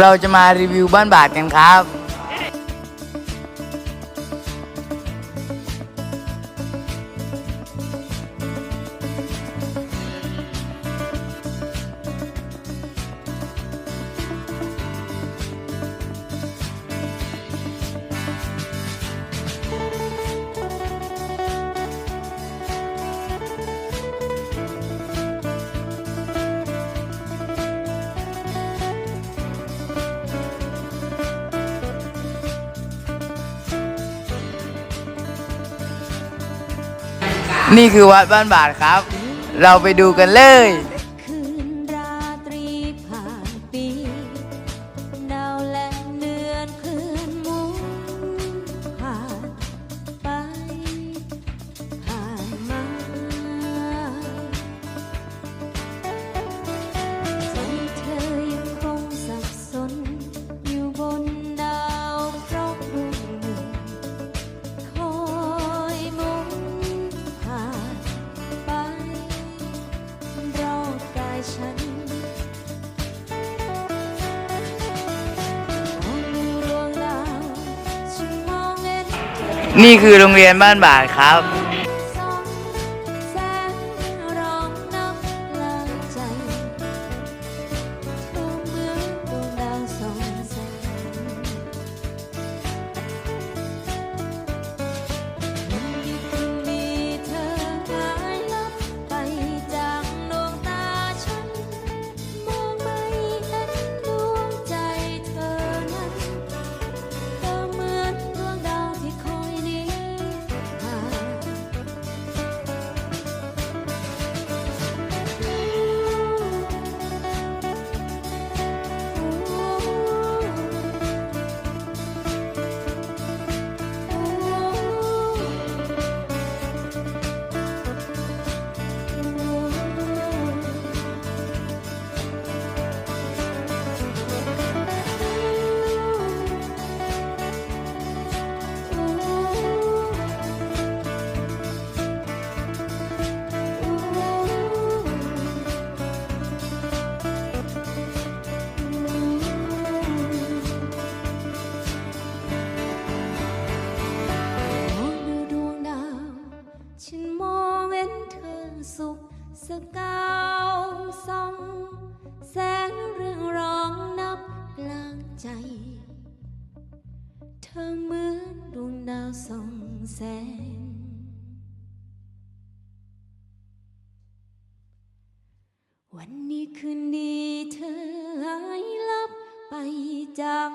เราจะมารีวิวบ้านบาทกันครับ นี่คือวัดบ้านบาทครับ เราไปดูกันเลย นี่คือโรงเรียนบ้านบาทครับ สกาวส่องแสงเรื่องร้องนับกลางใจ เธอเหมือนดวงดาวส่องแสง วันนี้คืนดีเธอหายลับไปจาก